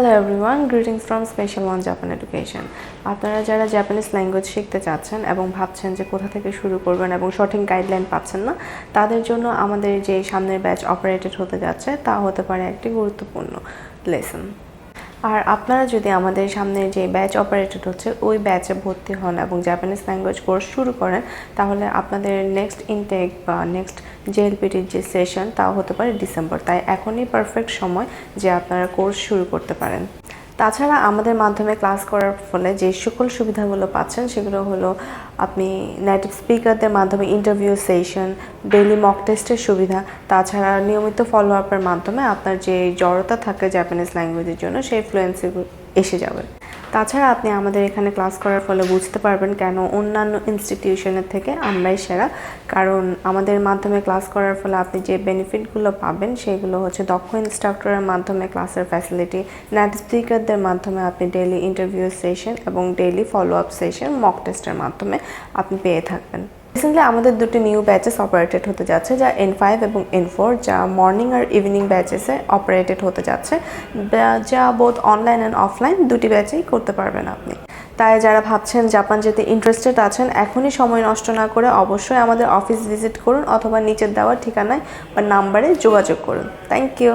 Hello everyone greetings from special one Japan education আপনারা যারা Japanese language শিখতে চাচ্ছেন এবং ভাবছেন যে কোথা থেকে শুরু করবেন এবং সঠিক গাইডলাইন পাচ্ছেন না, তাদের জন্য আমাদের যে সামনের ব্যাচ অপারেটেড হতে যাচ্ছে, তা হতে পারে একটি গুরুত্বপূর্ণ লেসন আর আপনারা যদি আমাদের সামনে যে ব্যাচ অপারেটেড হচ্ছে, ওই ব্যাচে ভর্তি হন এবং জাপানিজ ল্যাঙ্গুয়েজ কোর্স শুরু করেন, তাহলে আপনাদের নেক্সট ইনটেক বা নেক্সট জেএলপিটির যে সেশন তাও হতে পারে ডিসেম্বর তাই এখনই পারফেক্ট সময় যে আপনারা কোর্স শুরু করতে পারেন। তাছাড়া আমাদের মাধ্যমে ক্লাস করার ফলে যে সকল সুবিধাগুলো পাচ্ছেন, সেগুলো হলো আপনি নেটিভ স্পিকারদের মাধ্যমে ইন্টারভিউ সেশন ডেইলি মক টেস্টের সুবিধা, তাছাড়া নিয়মিত ফলো আপের মাধ্যমে আপনার যে জড়তা থাকে জাপানিজ ল্যাঙ্গুয়েজের জন্য, সেই ফ্লুয়েন্সি এসে যাবে। তাছাড়া আপনি আমাদের এখানে ক্লাস করার ফলে বুঝতে পারবেন কেন অন্যান্য ইনস্টিটিউশনের থেকে আমরাই সেরা। কারণ আমাদের মাধ্যমে ক্লাস করার ফলে আপনি যে বেনিফিটগুলো পাবেন সেগুলো হচ্ছে দক্ষ ইনস্ট্রাক্টরের মাধ্যমে ক্লাসের ফ্যাসিলিটি নেট স্পিকারদের মাধ্যমে আপনি ডেইলি ইন্টারভিউ সেশন এবং daily follow up session mock টেস্টের মাধ্যমে আপনি পেয়ে থাকবেন। রিসেন্টলি আমাদের দুটি নিউ ব্যাচেস অপারেটেড হতে যাচ্ছে, যা এন ফাইভ এবং এন ফোর যা মর্নিং আর ইভিনিং ব্যাচেসে অপারেটেড হতে যাচ্ছে। যা বোধ অনলাইন অ্যান্ড অফলাইন দুটি ব্যাচেই করতে পারবেন আপনি। তাই যারা ভাবছেন জাপান যেতে ইন্টারেস্টেড আছেন, এখনই সময় নষ্ট না করে অবশ্যই আমাদের অফিস ভিজিট করুন অথবা নিচের দেওয়া ঠিকানায় বা নাম্বারে যোগাযোগ করুন। Thank you